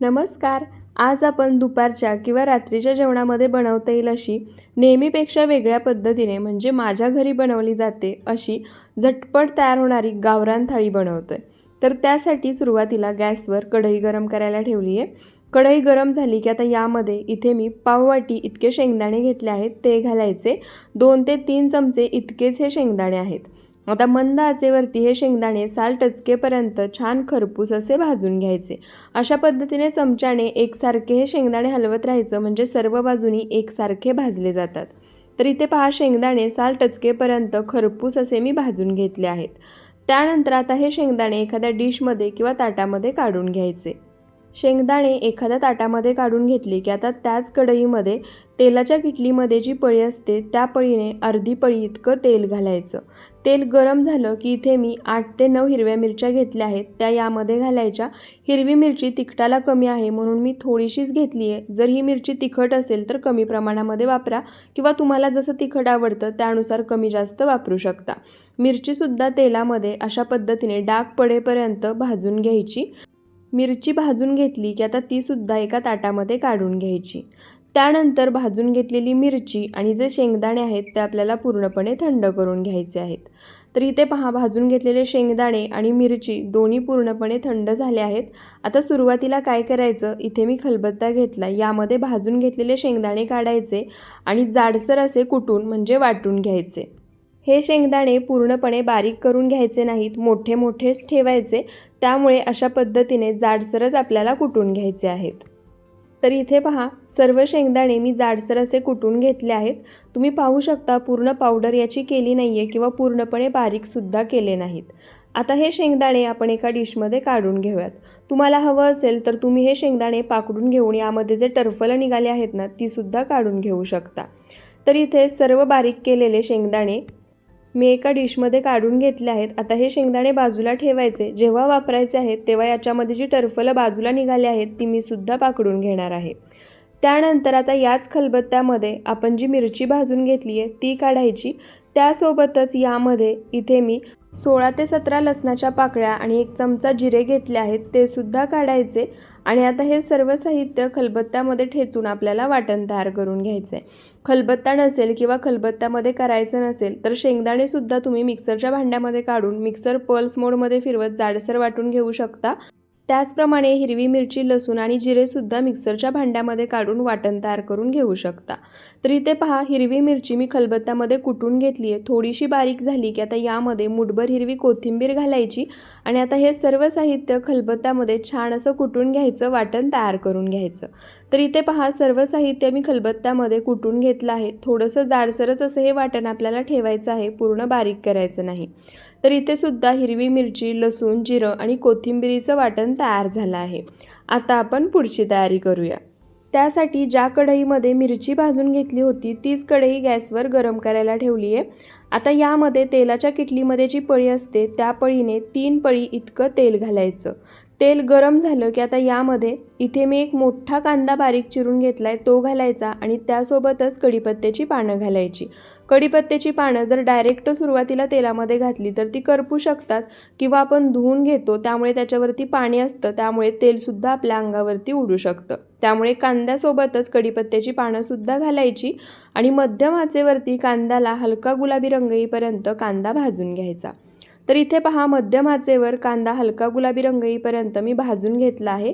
नमस्कार. आज आपण दुपारच्या किंवा रात्रीच्या जेवणामध्ये बनवता येईल अशी नेहमीपेक्षा वेगळ्या पद्धतीने म्हणजे माझ्या घरी बनवली जाते अशी झटपट तयार होणारी गावरान थाळी बनवतो आहे तर त्यासाठी सुरुवातीला गॅसवर कढई गरम करायला ठेवली आहे. कढई गरम झाली की आता यामध्ये इथे मी पाववाटी इतके शेंगदाणे घेतले आहेत ते घालायचे. दोन ते तीन चमचे इतकेच हे शेंगदाणे आहेत. आता मंद आचेवरती हे शेंगदाणे साल टचकेपर्यंत छान खरपूस असे भाजून घ्यायचे. अशा पद्धतीने चमच्याने एकसारखे हे शेंगदाणे हलवत राहायचं म्हणजे सर्व बाजूनी एकसारखे भाजले जातात. तर इथे पहा शेंगदाणे साल टचकेपर्यंत खरपूस असे मी भाजून घेतले आहेत. त्यानंतर आता हे शेंगदाणे एखाद्या डिशमध्ये किंवा ताटामध्ये काढून घ्यायचे. शेंगदाणे एखाद्या ताटामध्ये काढून घेतले की आता त्याच कढईमध्ये तेलाच्या किटलीमध्ये जी पळी असते त्या पळीने अर्धी पळी इतकं तेल घालायचं. तेल गरम झालं की इथे मी आठ ते नऊ हिरव्या मिरच्या घेतल्या आहेत. त्या यामध्ये घालायच्या. हिरवी मिरची तिखटाला कमी आहे म्हणून मी थोडीशीच घेतली आहे. जर ही मिरची तिखट असेल तर कमी प्रमाणामध्ये वापरा किंवा तुम्हाला जसं तिखट आवडतं त्यानुसार कमी जास्त वापरू शकता. मिरचीसुद्धा तेलामध्ये अशा पद्धतीने डाग पडेपर्यंत भाजून घ्यायची. मिरची भाजून घेतली की आता तीसुद्धा एका ताटामध्ये काढून घ्यायची. त्यानंतर भाजून घेतलेली मिरची आणि जे शेंगदाणे आहेत ते आपल्याला पूर्णपणे थंड करून घ्यायचे आहेत. तर इथे पहा भाजून घेतलेले शेंगदाणे आणि मिरची दोन्ही पूर्णपणे थंड झाले आहेत. आता सुरुवातीला काय करायचं? इथे मी खलबत्ता घेतला. यामध्ये भाजून घेतलेले शेंगदाणे काढायचे आणि जाडसर असे कुटून म्हणजे वाटून घ्यायचे. हे शेंगदाणे पूर्णपणे बारीक करून घ्यायचे नाहीत मोठे मोठेच ठेवायचे. त्यामुळे अशा पद्धतीने जाडसरच आपल्याला कुटून घ्यायचे आहेत. तर इथे पहा सर्व शेंगदाणे मी जाडसर असे कुटून घेतले आहेत. तुम्ही पाहू शकता पूर्ण पावडर याची केली नाही आहे किंवा पूर्णपणे बारीकसुद्धा केले नाहीत. आता हे शेंगदाणे आपण एका डिशमध्ये काढून घेऊयात. तुम्हाला हवं असेल तर तुम्ही हे शेंगदाणे पाकडून घेऊन यामध्ये जे टरफलं निघाले आहेत ना तीसुद्धा काढून घेऊ शकता. तर इथे सर्व बारीक केलेले शेंगदाणे मी एका डिशमध्ये काढून घेतले आहेत. आता हे शेंगदाणे बाजूला ठेवायचे. जेव्हा वापरायचे आहेत तेव्हा याच्यामध्ये जी टरफलं बाजूला निघाली आहेत ती मी सुद्धा पाकडून घेणार आहे. त्यानंतर आता याच खलबत्त्यामध्ये आपण जी मिरची भाजून घेतली आहे ती काढायची. त्यासोबतच यामध्ये इथे मी सोळा ते सतरा लसणाच्या पाकळ्या आणि एक चमचा जिरे घेतले आहेत ते सुद्धा काढायचे. आणि आता हे सर्व साहित्य खलबत्त्यामध्ये ठेचून आपल्याला वाटण तयार करून घ्यायचं आहे खलबत्ता नसेल किंवा खलबत्त्यामध्ये करायचं नसेल तर शेंगदाणेसुद्धा तुम्ही मिक्सरच्या भांड्यामध्ये काढून मिक्सर पल्स मोडमध्ये फिरवत जाडसर वाटून घेऊ शकता. त्याचप्रमाणे हिरवी मिरची लसूण आणि जिरेसुद्धा मिक्सरच्या भांड्यामध्ये काढून वाटण तयार करून घेऊ शकता. तर इथे पहा हिरवी मिरची मी खलबत्त्यामध्ये कुटून घेतली आहे. थोडीशी बारीक झाली की आता यामध्ये मुठभर हिरवी कोथिंबीर घालायची आणि आता हे सर्व साहित्य खलबत्त्यामध्ये छान असं कुटून घ्यायचं वाटण तयार करून घ्यायचं. तर इथे पहा सर्व साहित्य मी खलबत्त्यामध्ये कुटून घेतलं आहे. थोडंसं जाडसरच असं हे वाटण आपल्याला ठेवायचं आहे पूर्ण बारीक करायचं नाही. तर इथे सुद्धा हिरवी मिरची लसूण जिरं आणि कोथिंबिरीचं वाटण तयार झालं आहे. आता आपण पुढची तयारी करूया. त्यासाठी ज्या कढईमध्ये मिरची भाजून घेतली होती तीच कढई गॅसवर गरम करायला ठेवली आहे आता यामध्ये तेलाच्या किटलीमध्ये जी पळी असते त्या पळीने तीन पळी इतकं तेल घालायचं. तेल गरम झालं की आता यामध्ये इथे मी एक मोठा कांदा बारीक चिरून घेतला आहे तो घालायचा आणि त्यासोबतच कढीपत्त्याची पानं घालायची. कढीपत्त्याची पानं जर डायरेक्ट सुरुवातीला तेलामध्ये घातली तर ती करपू शकतात किंवा आपण धुवून घेतो त्यामुळे त्याच्यावरती पाणी असतं त्यामुळे तेलसुद्धा आपल्या अंगावरती उडू शकतं. त्यामुळे कांद्यासोबतच कढीपत्त्याची पानंसुद्धा घालायची आणि मध्यम आचेवरती कांद्याला हलका गुलाबी रंग येईपर्यंत कांदा भाजून घ्यायचा. तर इथे पहा मध्यम आचेवर कांदा हलका गुलाबी रंग येईपर्यंत मी भाजून घेतला आहे.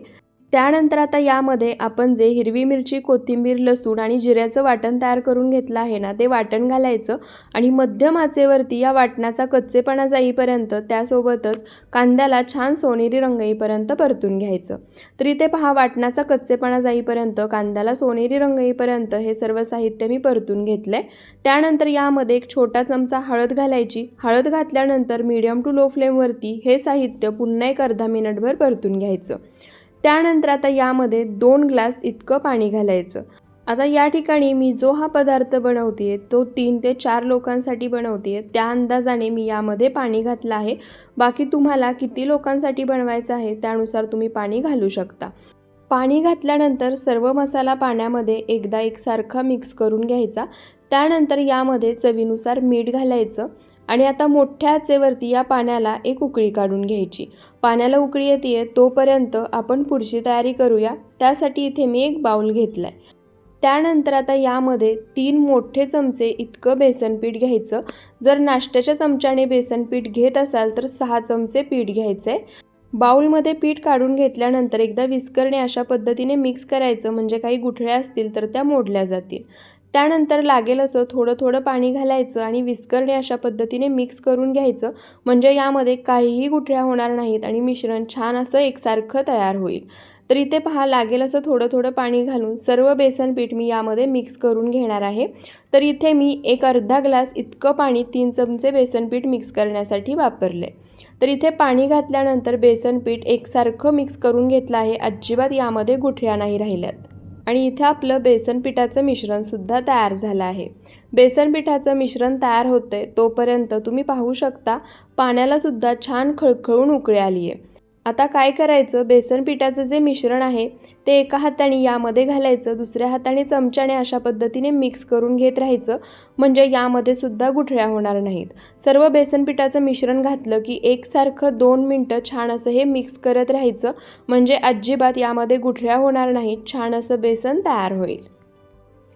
त्यानंतर आता यामध्ये आपण जे हिरवी मिरची कोथिंबीर लसूण आणि जिऱ्याचं वाटण तयार करून घेतलं आहे ना ते वाटण घालायचं आणि मध्यम आचेवरती या वाटणाचा कच्चेपणा जाईपर्यंत त्यासोबतच कांद्याला छान सोनेरी रंग येईपर्यंत परतून घ्यायचं. तर इथे पहा वाटणाचा कच्चेपणा जाईपर्यंत कांद्याला सोनेरी रंग येईपर्यंत हे सर्व साहित्य मी परतून घेतलं आहे त्यानंतर यामध्ये एक छोटा चमचा हळद घालायची. हळद घातल्यानंतर मीडियम टू लो फ्लेमवरती हे साहित्य पुन्हा एक अर्धा मिनिटभर परतून घ्यायचं. त्यानंतर आता यामध्ये दोन ग्लास इतकं पाणी घालायचं. आता या ठिकाणी मी जो हा पदार्थ बनवते तो तीन ते चार लोकांसाठी बनवते त्या अंदाजाने मी यामध्ये पाणी घातलं आहे. बाकी तुम्हाला किती लोकांसाठी बनवायचं आहे त्यानुसार तुम्ही पाणी घालू शकता. पाणी घातल्यानंतर सर्व मसाला पाण्यामध्ये एकदा एकसारखा मिक्स करून घ्यायचा. त्यानंतर यामध्ये चवीनुसार मीठ घालायचं. आणि आता मोठ्या आचेवरती या पाण्याला एक उकळी काढून घ्यायची. पाण्याला उकळी येते तोपर्यंत आपण पुढची तयारी करूया. त्यासाठी इथे मी एक बाऊल घेतला आहे त्यानंतर आता यामध्ये तीन मोठे चमचे इतकं बेसन पीठ घ्यायचं. जर नाश्त्याच्या चमच्याने बेसन पीठ घेत असाल तर सहा चमचे पीठ घ्यायचं आहे बाऊलमध्ये पीठ काढून घेतल्यानंतर एकदा विस्करणे अशा पद्धतीने मिक्स करायचं. म्हणजे काही गुठळ्या असतील तर त्या मोडल्या जातील. त्यानंतर लागेल असं थोडं थोडं पाणी घालायचं आणि विस्करणे अशा पद्धतीने मिक्स करून घ्यायचं. म्हणजे यामध्ये काहीही गुठळ्या होणार नाहीत आणि मिश्रण छान असं एकसारखं तयार होईल. तर इथे पहा लागेल असं थोडं थोडं पाणी घालून सर्व बेसन पीठ मी यामध्ये मिक्स करून घेणार आहे. तर इथे मी एक अर्धा ग्लास इतकं पाणी तीन चमचे बेसन पीठ मिक्स करण्यासाठी वापरले. तर इथे पाणी घातल्यानंतर बेसन पीठ एकसारखं मिक्स करून घेतलं आहे. अजिबात यामध्ये गुठळ्या नाही राहिल्यात. आणि इथे आपलं बेसन पिठाचं मिश्रणसुद्धा तयार झालं आहे. बेसन पिठाचं मिश्रण तयार होतं आहे तोपर्यंत तुम्ही पाहू शकता पाण्यालासुद्धा छान खळखळून उकळी आली आहे आता काय करायचं? बेसन पिठाचं जे मिश्रण आहे ते एका हाताने यामध्ये घालायचं दुसऱ्या हाताने चमच्याने अशा पद्धतीने मिक्स करून घेत राहायचं. म्हणजे यामध्ये सुद्धा गुठळ्या होणार नाहीत. सर्व बेसन पिठाचं मिश्रण घातलं की एकसारखं दोन मिनटं छान असं हे मिक्स करत राहायचं. म्हणजे अजिबात यामध्ये गुठळ्या होणार नाहीत. छान असं बेसन तयार होईल.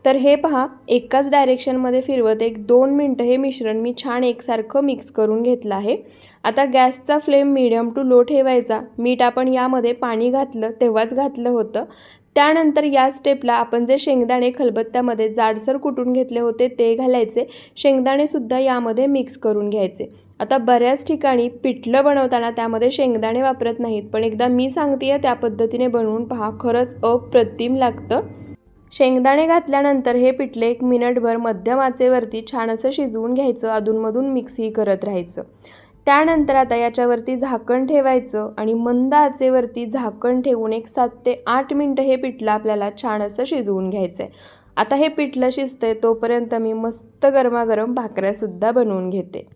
तर हे पहा एकाच डायरेक्शनमध्ये फिरवत एक दोन मिनटं हे मिश्रण मी छान एकसारखं मिक्स करून घेतलं आहे. आता गॅसचा फ्लेम मिडियम टू लो ठेवायचा. मीठ आपण यामध्ये पाणी घातलं तेव्हाच घातलं होतं. त्यानंतर या स्टेपला आपण जे शेंगदाणे खलबत्त्यामध्ये जाडसर कुटून घेतले होते ते घालायचे. शेंगदाणेसुद्धा यामध्ये मिक्स करून घ्यायचे. आता बऱ्याच ठिकाणी पिठलं बनवताना त्यामध्ये शेंगदाणे वापरत नाहीत पण एकदा मी सांगते त्या पद्धतीने बनवून पहा. खरंच अप्रतिम लागतं. शेंगदाणे घातल्यानंतर हे पिठले एक मिनटभर मध्यम आचेवरती छान असं शिजवून घ्यायचं. अधूनमधून मिक्सही करत राहायचं. त्यानंतर आता याच्यावरती झाकण ठेवायचं आणि मंद आचेवरती झाकण ठेवून एक सात ते आठ मिनटं हे पिठलं आपल्याला छान असं शिजवून घ्यायचं आहे आता हे पिठलं शिजतंय तोपर्यंत मी मस्त गरमागरम भाकऱ्यासुद्धा बनवून घेते.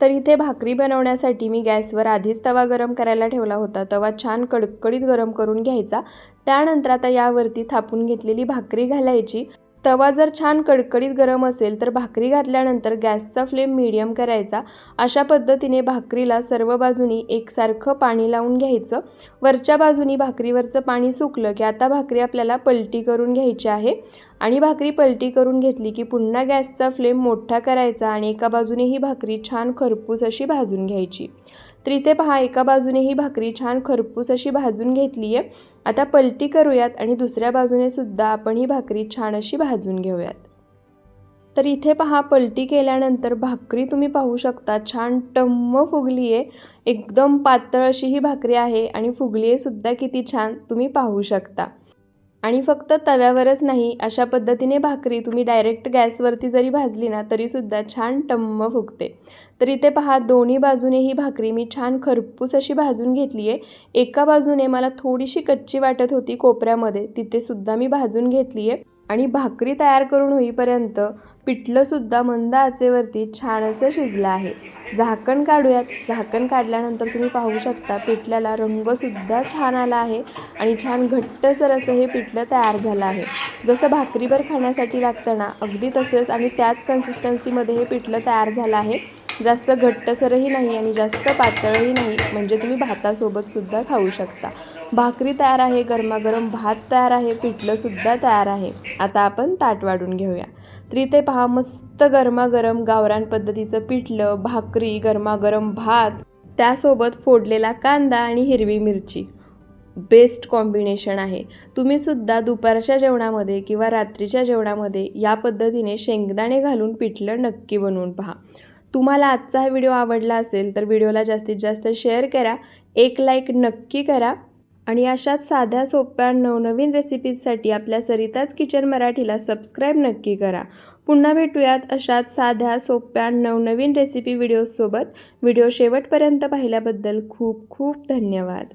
तर इथे भाकरी बनवण्यासाठी मी गॅसवर आधीच तवा गरम करायला ठेवला होता. तवा छान कडकडीत गरम करून घ्यायचा. त्यानंतर आता यावरती थापून घेतलेली भाकरी घालायची. तवा जर छान कडकडीत गरम असेल तर भाकरी घातल्यानंतर गॅसचा फ्लेम मिडियम करायचा. अशा पद्धतीने भाकरीला सर्व बाजूनी एकसारखं पाणी लावून घ्यायचं. वरच्या बाजूनी भाकरीवरचं पाणी सुकलं की आता भाकरी आपल्याला पलटी करून घ्यायची आहे. आणि भाकरी पलटी करून घेतली की पुन्हा गॅसचा फ्लेम मोठा करायचा आणि एका बाजूने ही भाकरी छान खरपूस अशी भाजून घ्यायची. तर इथे पहा एका बाजूने ही भाकरी छान खरपूस अशी भाजून घेतली आहे. आता पलटी करूयात आणि दुसऱ्या बाजूने सुद्धा आपण ही भाकरी छान अशी भाजून घेऊयात. तर इथे पहा पलटी केल्यानंतर भाकरी तुम्ही पाहू शकता छान टम्म फुगली आहे. एकदम पातळ अशी ही भाकरी आहे आणि फुगली आहे सुद्धा किती छान तुम्ही पाहू शकता. आणि फक्त तव्यावरच नाही अशा पद्धतीने भाकरी तुम्ही डायरेक्ट गॅसवरती जरी भाजली ना तरीसुद्धा छान टम्म फुगते. तर इथे पहा दोन्ही बाजूने ही भाकरी मी छान खरपूस अशी भाजून घेतली आहे. एका बाजूने मला थोडीशी कच्ची वाटत होती कोपऱ्यामध्ये तिथेसुद्धा मी भाजून घेतली आहे. आणि भाकरी तयार करून होईपर्यंत पिठलंसुद्धा मंद आचेवरती छान असं शिजलं आहे. झाकण काढूयात. झाकण काढल्यानंतर तुम्ही पाहू शकता पिठल्याला रंगसुद्धा छान आला आहे आणि छान घट्टसर असं हे पिठलं तयार झालं आहे. जसं भाकरीभर खाण्यासाठी लागतं ना अगदी तसंच आणि त्याच कन्सिस्टन्सीमध्ये हे पिठलं तयार झालं आहे. जास्त घट्टसरही नाही आणि जास्त पातळही नाही. म्हणजे तुम्ही भातासोबतसुद्धा खाऊ शकता. भाकरी तयार आहे गरमागरम भात तयार आहे पिठलंसुद्धा तयार आहे. आता आपण ताट वाढून घेऊया. तर इथे पहा मस्त गरमागरम गावरान पद्धतीचं पिठलं भाकरी गरमागरम भात त्यासोबत फोडलेला कांदा आणि हिरवी मिरची. बेस्ट कॉम्बिनेशन आहे. तुम्हीसुद्धा दुपारच्या जेवणामध्ये किंवा रात्रीच्या जेवणामध्ये या पद्धतीने शेंगदाणे घालून पिठलं नक्की बनवून पहा. तुम्हाला आजचा हा व्हिडिओ आवडला असेल तर व्हिडिओला जास्तीत जास्त शेअर करा. एक लाईक नक्की करा. आणि अशाच साध्या सोप्या नवनवीन रेसिपीजसाठी आपल्या सरिताच किचन मराठीला सबस्क्राईब नक्की करा. पुन्हा भेटूयात अशाच साध्या सोप्या नवनवीन रेसिपी व्हिडिओजसोबत व्हिडिओ शेवटपर्यंत पाहिल्याबद्दल खूप खूप धन्यवाद.